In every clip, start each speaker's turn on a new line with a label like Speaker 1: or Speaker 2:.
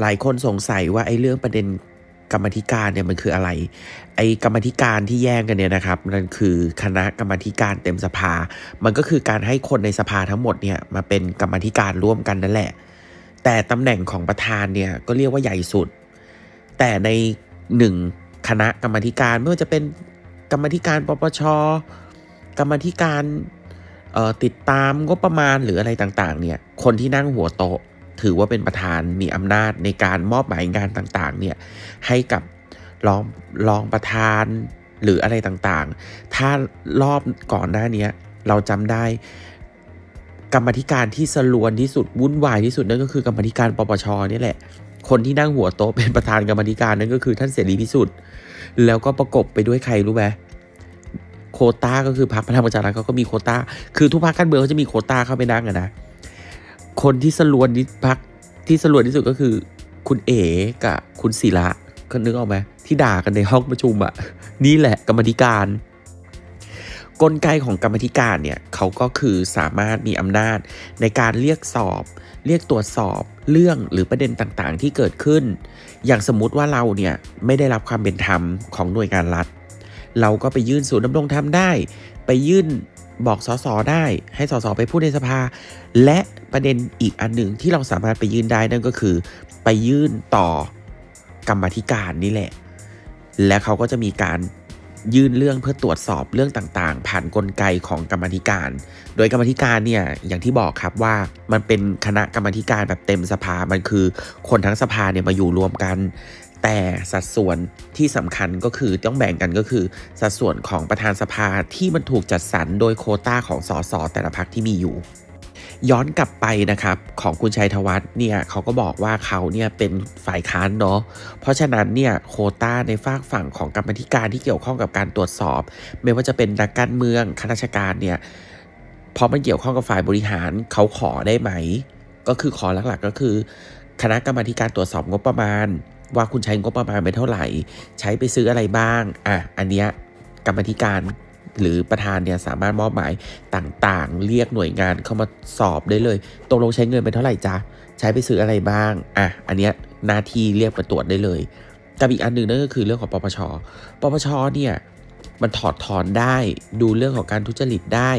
Speaker 1: หลายคนสงสัยว่าไอ้เรื่องประเด็นกรรมธิการเนี่ยมันคืออะไร ไอ้กรรมธิการที่แย่งกันเนี่ยนะครับนั่นคือคณะกรรมธิการเต็มสภา มันก็คือการให้คนในสภาทั้งหมดเนี่ยมาเป็นกรรมธิการร่วมกันนั่นแหละ แต่ตำแหน่งของประธานเนี่ยก็เรียกว่าใหญ่สุด แต่ในหนึ่งคณะกรรมธิการไม่ว่าจะเป็นกรรมธิการปปช กรรมธิการเอ่อติดตามงบประมาณหรืออะไรต่างๆเนี่ยคนที่นั่งหัวโต๊ะ ถือว่าเป็นประธานมีอำนาจในการมอบหมายงานต่างๆเนี่ยให้กับรองรองประธานหรืออะไรต่างๆ ถ้ารอบก่อนหน้าเนี้ยเราจำได้กรรมธิการที่สลวนที่สุดวุ่นวายที่สุดนั่นก็คือกรรมธิการปปชนี่แหละ คนที่นั่งหัวโต๊ะเป็นประธานกรรมธิการนั่นก็คือท่านเสรีพิสุทธิ์แล้วก็ประกบไปด้วยใครรู้ไหมโคต้าก็คือพรรคพลังประชารัฐเขาก็มีโคต้าคือทุกพรรคการเมืองเขาจะมีโคต้าเข้าไปนั่งอะนะ คนที่สลวนที่พรรคที่สลวนที่สุดก็คือ คุณเอ๋กับคุณศิระก็นึกออกไหมที่ด่ากันในห้องประชุมอะนี่แหละกรรมธิการ กลไกของกรรมธิการเนี่ยเขาก็คือสามารถมีอำนาจในการเรียกสอบ เรียกตรวจสอบเรื่องหรือประเด็นต่างๆ ที่เกิดขึ้น อย่างสมมุติว่าเราเนี่ยไม่ได้รับความเป็นธรรมของหน่วยงานรัฐ เราก็ไปยื่นศูนย์ดำรงธรรมได้ ไปยื่น บอกสสได้ให้สสไปพูดในสภา และประเด็นอีกอันหนึ่งที่เราสามารถไปยื่นได้นั่นก็คือ ไปยื่นต่อกรรมธิการนี่แหละ และเขาก็จะมีการ ยื่นเรื่องเพื่อตรวจสอบเรื่องต่างๆ ผ่านกลไกของกรรมธิการ โดยกรรมธิการเนี่ยอย่างที่บอกครับว่ามันเป็นคณะกรรมธิการแบบเต็มสภา มันคือคนทั้งสภาเนี่ยมาอยู่รวมกัน แต่สัดส่วนที่สำคัญก็คือต้องแบ่งกันก็คือ สัดส่วนของประธานสภาที่มันถูกจัดสรรโดยโคต้าของสสแต่ละพรรคที่มีอยู่ ย้อนกลับไปนะครับของคุณชัยธวัฒน์เนี่ยเขาก็บอกว่าเขาเนี่ยเป็นฝ่ายค้านเนาะเพราะฉะนั้นเนี่ยโคต้าในฝากฝั่งของกรรมธิการที่เกี่ยวข้องกับการตรวจสอบ ไม่ว่าจะเป็นนักการเมืองข้าราชการเนี่ยเพราะมันเกี่ยวข้องกับฝ่ายบริหารเขาขอได้ไหม ก็คือขอหลักๆก็คือ คณะกรรมธิการตรวจสอบงบประมาณ ว่าคุณใช้งบประมาณไปเท่าไหร่ ใช้ไปซื้ออะไรบ้างอะอันเนี้ยกรรมธิการ หรือประธานเนี่ยสามารถมอบหมายต่างๆ เรียกหน่วยงานเข้ามาสอบได้เลยตกลงใช้เงินไปเท่าไหร่จ๊ะใช้ไปซื้ออะไรบ้างอะอันเนี้ยหน้าที่เรียกมาตรวจได้เลยกับอีกอันหนึ่งนั่นก็คือเรื่องของปปช ปปชเนี่ยมันถอดถอนได้ดูเรื่องของการทุจริตได้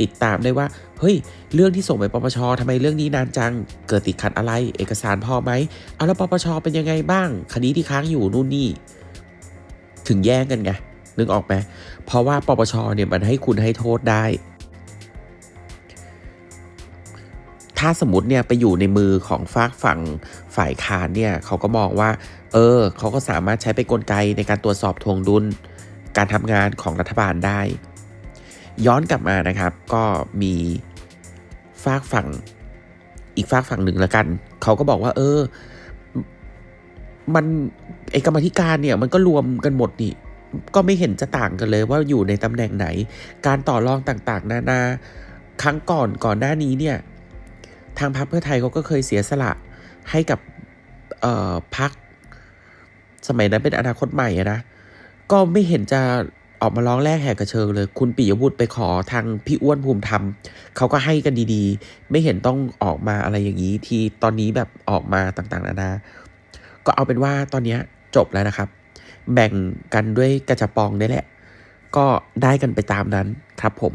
Speaker 1: ติดตามได้ว่าเฮ้ยเรื่องที่ส่งไปปปชทำไมเรื่องนี้นานจังเกิดติดขัดอะไร เอกสารพอไหมเอาแล้วปปชเป็นยังไงบ้าง คดีที่ค้างอยู่นู่นนี่ ถึงแย่งกันไง นึกออกไหมเพราะว่าปปชเนี่ยมันให้คุณให้โทษได้ ถ้าสมมติเนี่ยไปอยู่ในมือของฝากฝั่งฝ่ายค้านเนี่ยเขาก็มองว่า เออเขาก็สามารถใช้เป็นนกลไกในการตรวจสอบทวงดุล การทำงานของรัฐบาลได้ ย้อนกลับมานะครับ ก็มีฝากฝั่งอีกฝากฝั่งหนึ่งแล้วกัน เขาก็บอกว่า เออ มันไอกรรมธิการเนี่ย มันก็รวมกันหมดนี่ ก็ไม่เห็นจะต่างกันเลยว่าอยู่ในตำแหน่งไหน การต่อรองต่างๆ นานาครั้งก่อนก่อนหน้านี้เนี่ย ทางพรรคเพื่อไทยเขาก็เคยเสียสละให้กับพรรคสมัยนั้นเป็นอนาคตใหม่นะก็ไม่เห็นจะออกมาร้องแรกแหกกระเชิงเลย คุณปิยบุตรไปขอทางพี่อ้วนภูมิธรรมเขาก็ให้กันดีๆ ไม่เห็นต้องออกมาอะไรอย่างนี้ ที่ตอนนี้แบบออกมาต่างๆนานา ก็เอาเป็นว่าตอนนี้จบแล้วนะครับ แบ่งกันด้วยกระจะปองได้แหละ ก็ได้กันไปตามนั้นครับผม